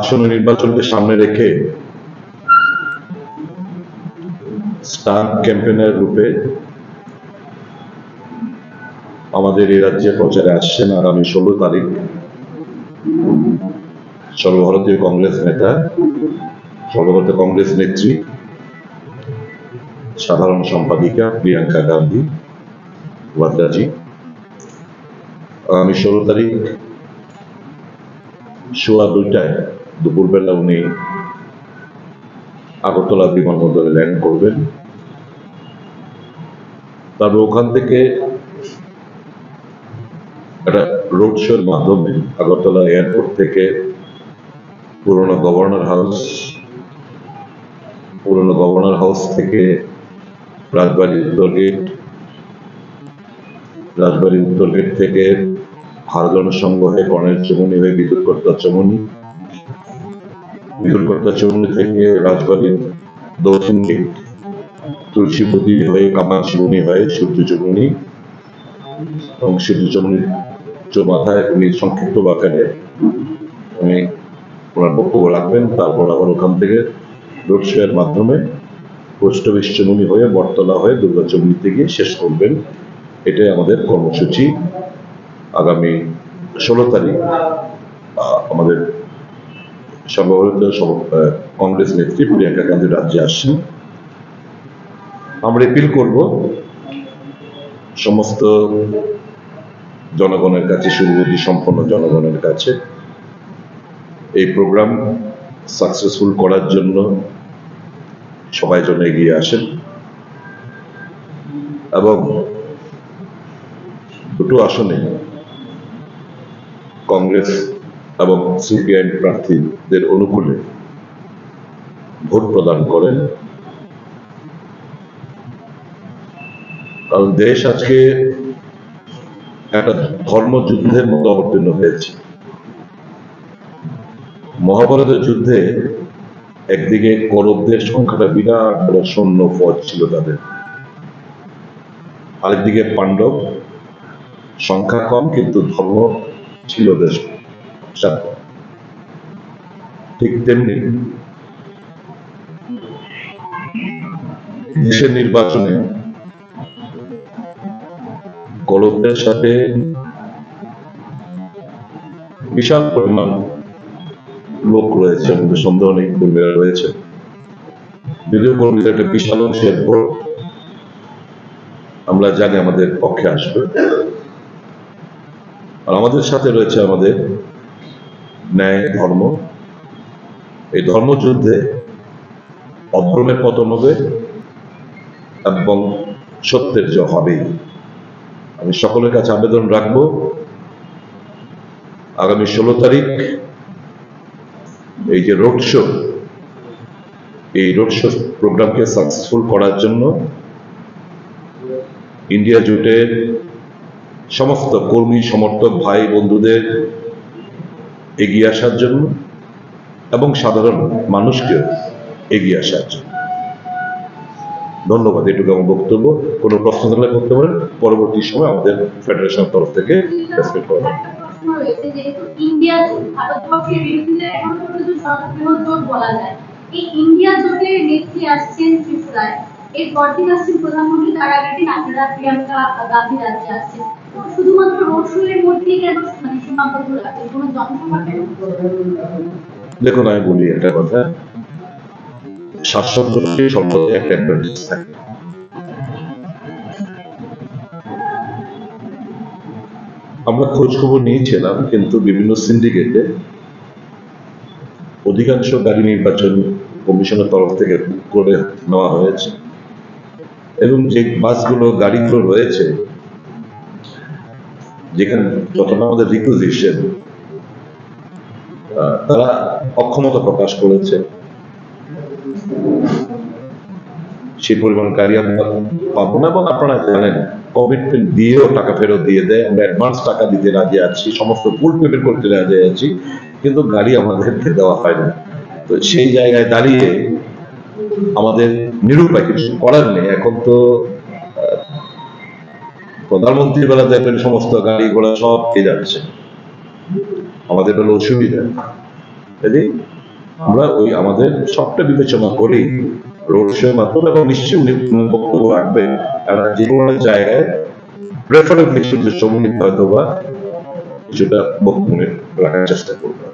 আসন্ন নির্বাচনকে সামনে রেখে স্টার ক্যাম্পেনার রূপে আমাদের এই রাজ্যে প্রচারে আসছেন আগামী ষোলো তারিখ সর্বভারতীয় কংগ্রেস নেতা, সর্বভারতীয় কংগ্রেস নেত্রী, সাধারণ সম্পাদিকা প্রিয়াঙ্কা গান্ধী, ওয়াদ্রাজি। আগামী ষোলো তারিখ সোয়া দুইটায় দুপুরবেলা উনি আগরতলা বিমানবন্দরে ল্যান্ড করবেন। তারপর ওখান থেকে একটা রোড শোর মাধ্যমে আগরতলা এয়ারপোর্ট থেকে পুরনো গভর্নর হাউস পুরনো গভর্নর হাউস থেকে রাজবাড়ি উত্তর গেট রাজবাড়ি উত্তর গেট থেকে হারজন সংঘ হয়ে কর্ণের চমুনি হয়ে বিদ্যুৎ কর্তা চমুনি বিদ্যুৎ কর্তা থেকে রাজবাড়ির দক্ষিণ গেট তুলসীপতি হয়ে কামাল চমুনি হয়ে সূর্য চমুনি এবং সূর্য চমুনির মাথায় উনি সংক্ষিপ্ত আকারে উনি ওনার বক্তব্য রাখবেন, তারপর আবার ওখান থেকে রোড শো এর মাধ্যমে পোস্ট অফিস চমুনি হয়ে, বটতলা হয়ে, দুর্গা চমুনিতে গিয়ে শেষ করবেন। এটাই আমাদের কর্মসূচি। আগামী ষোলো তারিখ আমাদের আহ, কংগ্রেস নেত্রী প্রিয়াঙ্কা গান্ধী রাজ্যে আসছেন আমরা এপিল করব। সমস্ত জনগণের কাছে সুবিধি সম্পন্ন জনগণের কাছে এই প্রোগ্রাম সাকসেসফুল করার জন্য সবাই যেন এগিয়ে আসেন। এবং দুটো আসনে কংগ্রেস এবং সিপিআইএম প্রার্থীদের অনুকূলে ভোট প্রদান করেন। কারণ দেশ আজকে একটা ধর্মযুদ্ধের মতো অবতীর্ণ হয়েছে। মহাভারতের যুদ্ধে একদিকে কৌরবদের সংখ্যাটা বিরাট বড় সৈন্য ফৌজ ছিল তাদের। আরেকদিকে পাণ্ডব সংখ্যা কম, কিন্তু ধর্ম ছিল বেশ বিশাল। ঠিক তেমনি দেশের নির্বাচনে কলমদের সাথে বিশাল পরিমাণ লোক রয়েছে, আমাদের সন্দেহ নেই কর্মীরা রয়েছে যদিও কর্মীদের একটা বিশাল অংশের ভোট আমরা জানি আমাদের পক্ষে আসবে আর আমাদের সাথে রয়েছে আমাদের ন্যায় ধর্ম এই ধর্মযুদ্ধে অধর্মের পতন হবে এবং সত্যের জয় হবেই আমি সকলের কাছে আবেদন রাখব, আগামী ষোলো তারিখ এই যে রোড শো, এই রোড শো প্রোগ্রামকে সাকসেসফুল করার জন্য ইন্ডিয়া জোটের সমস্ত কর্মী, সমর্থক, ভাই, বন্ধুদের এগিয়ে আসার জন্য এবং সাধারণ মানুষকে এগিয়ে আসার জন্য। ধন্যবাদ, এটুকু আমার বক্তব্য। কোনো প্রশ্ন থাকলে করতে পারেন। পরবর্তী সময় আমাদের ফেডারেশনের তরফ থেকে প্রধানমন্ত্রী শুধুমাত্র রোড শো এর মধ্যেই কেন দেখুন, আমি বলি একটা কথা। শাসকদলকে সম্পর্কে একটা অ্যাডভান্টেজ থাকে আমরা খোঁজ খবর নিয়েছিলাম, কিন্তু বিভিন্ন সিন্ডিকেটে অধিকাংশ গাড়ি নির্বাচন কমিশনের তরফ থেকে করে নেওয়া হয়েছে। এবং যে বাসগুলো, গাড়িগুলো রয়েছে যেখানে যতটা আমাদের রিকুইজিশন তারা অক্ষমতা প্রকাশ করেছে। সেই পরিমাণ গাড়ি আমরা পাবো না এবং আপনারা জানেন কমিটমেন্ট দিয়েও টাকা ফেরত দিয়ে দেয়। আমরা অ্যাডভান্স টাকা দিতে রাজি আছি, সমস্ত ফুল পেমেন্ট করতে রাজি আছি, কিন্তু গাড়ি আমাদেরকে দেওয়া হয় না। তো সেই জায়গায় দাঁড়িয়ে আমাদের নিরুপায় কিছু করার নেই। এখন তো প্রধানমন্ত্রীর বেলা দেখবেন সমস্ত গাড়ি ঘোড়া সব পেয়ে যাচ্ছে? আমাদের হলো অসুবিধা। কাজে আমরা ওই আমাদের সবটা বিবেচনা করি। রোড শো মাধ্যমে এবং নিশ্চয়ই উনি বক্তব্য রাখবেন। কারণ যে কোনো জায়গায় প্রেফারেবলি সম্মিলিত হয়তো বা কিছুটা বক্তব্য রাখার চেষ্টা রাখবেন?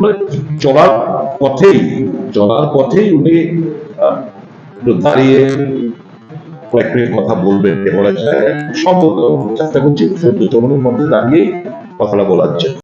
মানে চলার পথেই চলার পথেই উনি একটু দাঁড়িয়ে কয়েক মিনিট কথা বলবেন এ বলা যায় সম্ভব। চেষ্টা করছি দুটো তরুণের মধ্যে দাঁড়িয়ে কথাটা বলার জন্য।